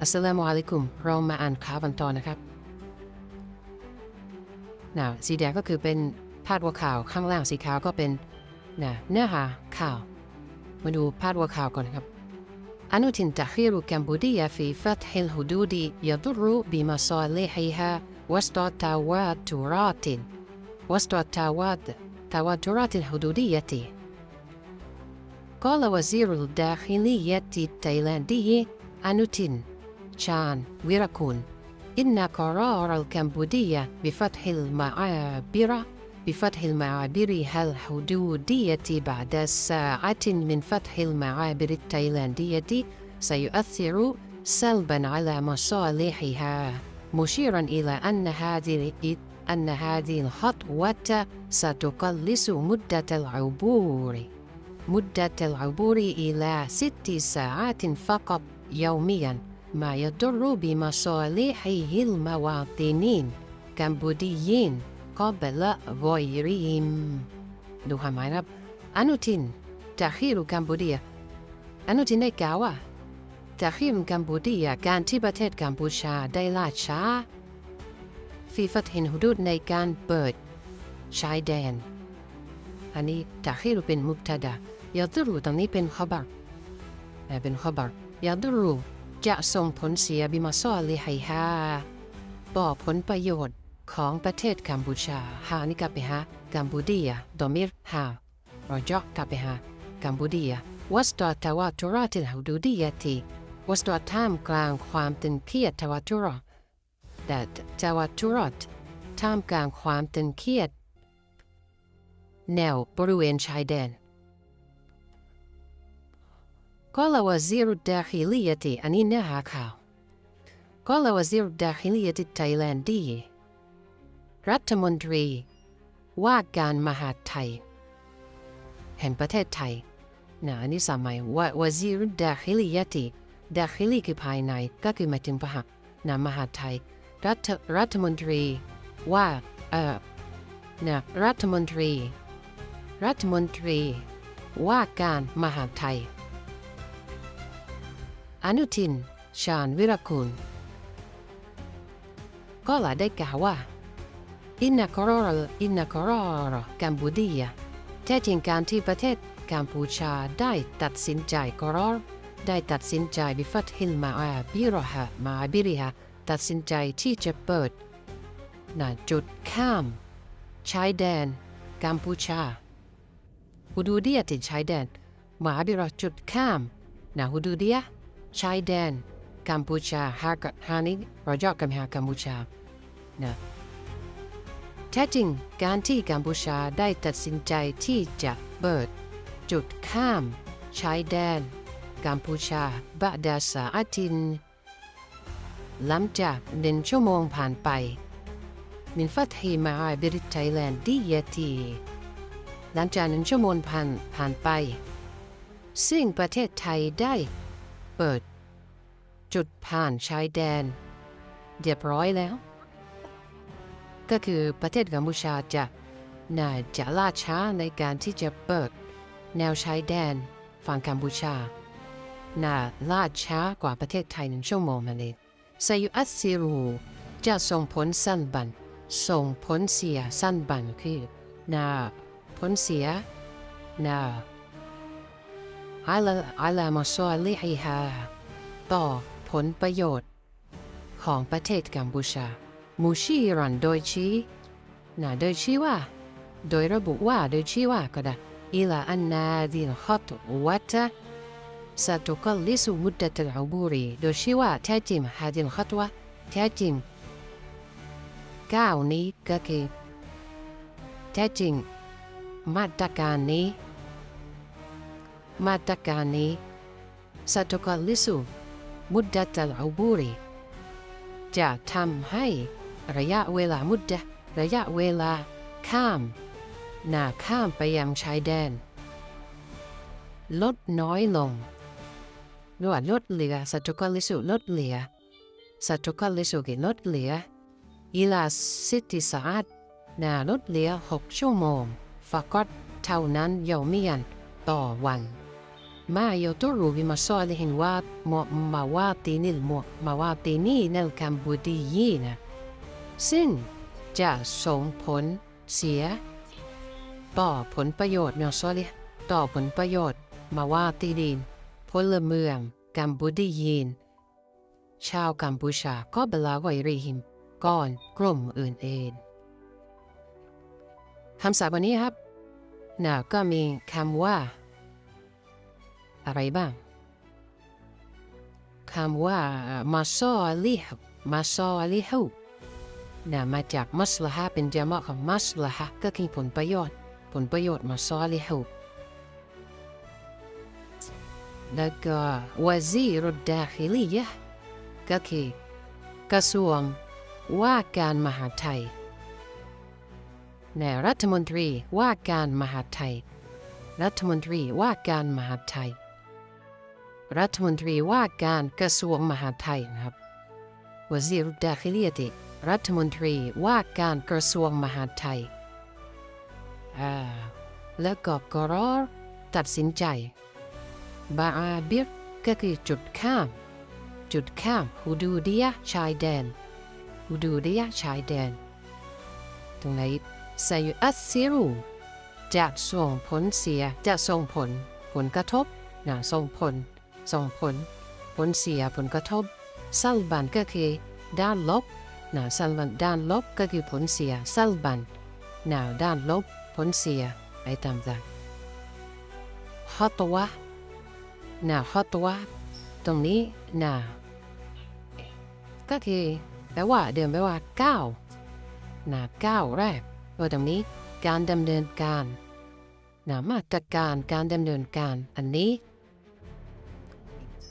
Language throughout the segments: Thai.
อัสสลามุอะลัยกุม เรามาอ่านข่าวกันต่อนะครับนะสีแดงก็คือเป็นพาดหัวข่าว ข้างล่างสีขาวก็เป็นนะเนื้อหาข่าว มาดูพาดหัวข่าวก่อนครับ أنوتن تأخير كمبودية في فتح الحدود يضر بمصالحها وسط تواترات وسط توات تواترات الحدودية قال وزير الداخلية التايلاندي أنوتين شان ويراكون. إن قرار الكمبودية بفتح المعابر بفتح المعابر الحدودية بعد ساعة من فتح المعابر التايلاندية سيؤثر سلبا على مصالحها مشيرا إلى أن هذه أن هذه الخطوة ستقلص مدة العبور. مدة العبور إلى ست ساعات فقط يوميا. ما يضر بمصالح المواطنين كمبوديين قبل غيرهم ดูความหมายครับอนุทินจากฮิรุกัมพูเดียอนุทินได้กล่าวว่าจากฮิรุกัมพูเดียการที่ประเทศกัมพูชาได้ล่าช้าฟีฟัดเห็นหุดูดในการเปิดชายแดน อันนี้จากฮิรุเป็นมุกตาดายาดรูตรงนี้เป็นขบัรเป็นขบัรยาดรู จะส่งผลเสียบิมาซอลิไฮฮาต่อผลประโยชน์ของประเทศกัมพูชาหานี่กลับไปหากัมพูเดียดอมิรฮารอจอกกลับไปหากัมพูเดียวัสตอตาวาตุราตินฮูดูดียตีวัสตอท่ามกลางความตึงเครียดทวาตุรแต่ทวาตุรตท่ามกลางความตึงเครียด แนวบริเวณชายแดน قال وزير الداخلية أني نها كاو قال وزير الداخلية التايلاندي รัฐมนตรีว่าการมหาดไทย แห่งประเทศไทยนะอันนี้สมัยว่าวาซีรุดาคิลิยติดาคิลิคือภายในก็คือหมายถึงพระนะมหาดไทย รัฐรัฐมนตรีว่าเอ่อนะรัฐมนตรี รัฐมนตรีว่าการมหาดไทย อนุทิน ชาญวิรกุลก็ลาได้กล่าวว่าอินนาคอรอรอินนาคอรอรกัมพูดียแท้จริงการที่ประเทศกัมพูชาได้ตัดสินใจกรอรได้ตัดสินใจบิฟัตฮิลมาอาบิรฮะมาบิริฮะตัดสินใจที่จะเปิดณจุดข้ามชายแดนกัมพูชาฮูดูเดียติดชายแดนมาบิรจุดข้ามณฮูดูเดีย ชายแดนกัมพูชาฮากับฮานิรจอกกับฮากัมพูชานะแท้จริงการที่กัมพูชาได้ตัดสินใจที่จะเปิดจุดข้ามชายแดนกัมพูชาบาดาสาอาทินหลังจากหนึ่งชั่วโมงผ่านไปมินฟัตฮีมาอาบิริไทยแลนด์ดีเยตีหลังจากหนึ่งชั่วโมงผ่านผ่านไป ซึ่งประเทศไทยได้ เปิด จุดผ่านชายแดนเรียบร้อยแล้ว ก็คือประเทศกัมพูชาจะน่าจะล่าช้าในการที่จะเปิด แนวชายแดนฝั่งกัมพูชา น่าล่าช้ากว่าประเทศไทยหนึ่งชั่วโมงมาเลยซายุอัสซิรูจะส่งผลสั้นบัน ส่งผลเสียสั้นบันคือน่าผลเสียน่า อาลอัลมอชอลิฮีฮาต่อผลประโยชน์ ของประเทศกัมพูชา มูชีรันโดยชีนะโดยชีว่า โดยระบุว่าโดยชีว่าก็ได้อิลาอันนาดินฮอตวัตสตุกลิสุมุดตะอูบุรีโดยชีว่าแท้จริงฮาดินฮอตวะแท้จริงก้าวนี้ก็คือแท้จริงมาตรการนี้ มาตรการนี้สตุกลิสุมุดดะตลอุบูรีจะทำให้ระยะเวลามุดดะระยะเวลาข้ามหน้าข้ามไปยังชายแดน ลดน้อยลงหรือว่าลดเหลือสัตุกลิสุลดเหลือสัตุกลิสุกิลดเหลืออีลาสิติสาดนาลดเหลือหกชั่วโมงฟักอดเท่านั้นเยามียันต่อวัน ما يضر بمصالح ومواطن المواطنين الكمبوديين ซึ่งจะส่งผลเสีย ต่อผลประโยชน์เนาะ sorry ต่อผลประโยชน์มาว่าตีดินพลเมืองกัมพูดีน ชาวกัมพูชาก็เบลาไวรีหิมก่อนกลุ่มอื่นๆคำศัพท์วันนี้ครับน่ะก็มีคำว่า อะไรบ้าง คำว่ามาซอลิฮมาซอลิฮูนะมาจากมัสลาฮะเป็นจามะของมัสลาฮะก็คือผลประโยชน์ ผลประโยชน์มาซอลิฮูแล้วก็วาซีรุดดาคิลียะก็คือกระทรวงว่าการมหาไทยในรัฐมนตรีว่าการมหาไทย รัฐมนตรีว่าการมหาไทย รัฐมนตรีว่าการกระทรวงมหาดไทยนะครับวาซีรดดาคิเลียติรัฐมนตรีว่าการกระทรวงมหาดไทยแล้วก็กรอตัดสินใจบาอาบิรก็คือจุดข้าม จุดข้ามฮูดูเดียชายแดนฮูดูเดียชายแดน ตรงไหนไซยุอัสซิรูจะส่งผลเสียจะส่งผลผลกระทบนะส่งผล ส่งผล ผลเสียผลกระทบซัลบันก็คือด้านลบนะซัลบันด้านลบก็คือผลเสียซัลบันนะด้านลบ ผลเสียไปตามกันฮอตวะน่ะฮอตวะตรงนี้น่ะก็คือแปลว่าเดิมแปลว่าก้าวน่ะก้าวแรกว่าตรงนี้การดำเนินการน่ะมาตรการการดำเนินการอันนี้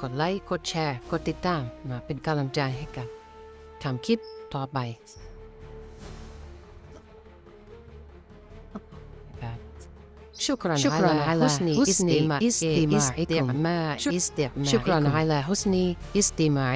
กดไลค์ กดแชร์ กดติดตามมาเป็นกำลังใจให้กันทำคลิปต่อไปชุกรันชุกรันฮุสนีอิสติมาอิสติมาอิคุณมาชุกรันฮุสนีอิสติมา